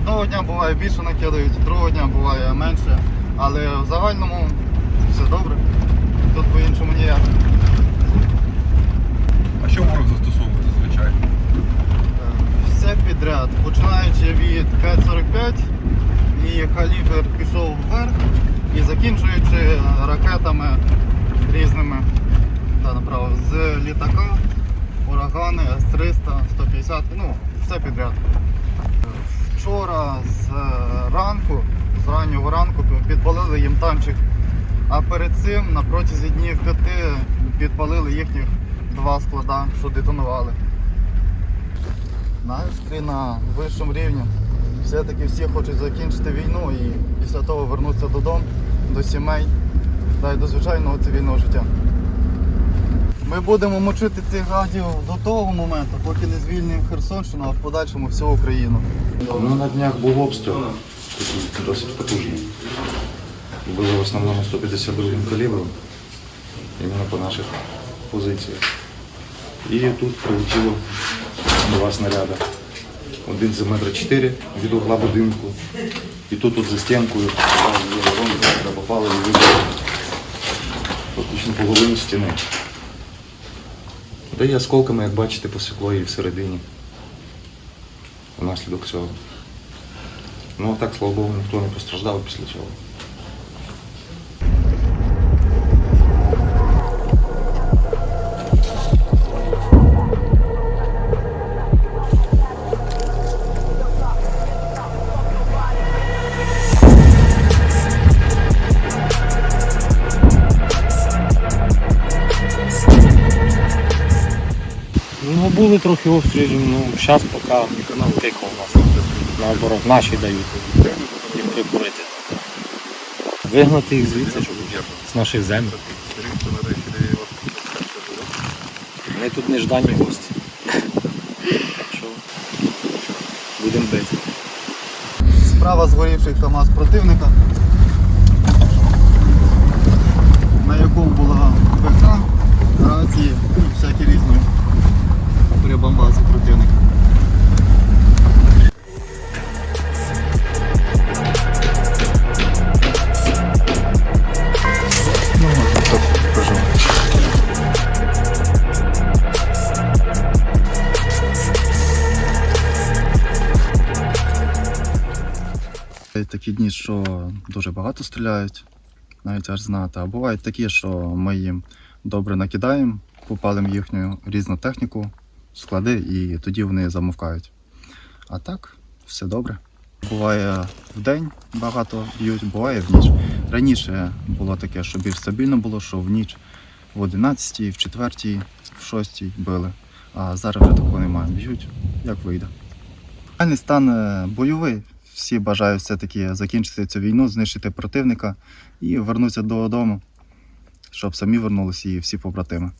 дня буває більше накидають, другого дня буває менше. Але в загальному все добре. Тут по-іншому ніяк. А що ворог застосовує зазвичай? Е, Все підряд, починаючи від 5.45 і калібр пішов вверх і закінчуючи ракетами різними та направо з літака, урагани, С-300, 150, ну, все підряд. Е, Вчора з ранку, з раннього ранку підпалили їм танчик, а перед цим на протязі днів п'яти підпалили їхніх два склада, що детонували настрій на вищому рівні. Все-таки всі хочуть закінчити війну і після того вернутися додому, до сімей та й до звичайного цивільного життя. Ми будемо мочити цих гадів до того моменту, поки не звільнимо Херсонщину, а в подальшому всю Україну. Ну, на днях був обстріл, такий досить потужний. Були в основному 152 калібром, іменно по наших позиціях. І тут прилетіло два снаряди. Один за метра 4 від угла будинку. І тут от за стінкою попали і вибили фактично половину стіни. Та й осколками, як бачите, посікло її всередині. Внаслідок цього. Ну а так, слава Богу, ніхто не постраждав після цього. Були трохи обстрілів, ну, зараз поки тихо у нас. Наоборот, наші дають їм прикурити. Вигнати їх звідси, з наших земель. Вони тут неждані гості. Будемо бити. Справа згорівший КАМАЗ противника, Бувають такі дні, що дуже багато стріляють, навіть аж знати. А бувають такі, що ми їм добре накидаємо, попалимо їхню різну техніку, склади, і тоді вони замовкають. А так, все добре. Буває в день багато б'ють, буває в ніч. Раніше було таке, що більш стабільно було, що в ніч в 11, в 4, в 6 били. А зараз вже такого немає. Б'ють, як вийде. Реальний стан е, бойовий. Всі бажають все-таки закінчити цю війну, знищити противника і вернутися додому, щоб самі вернулися і всі побратими.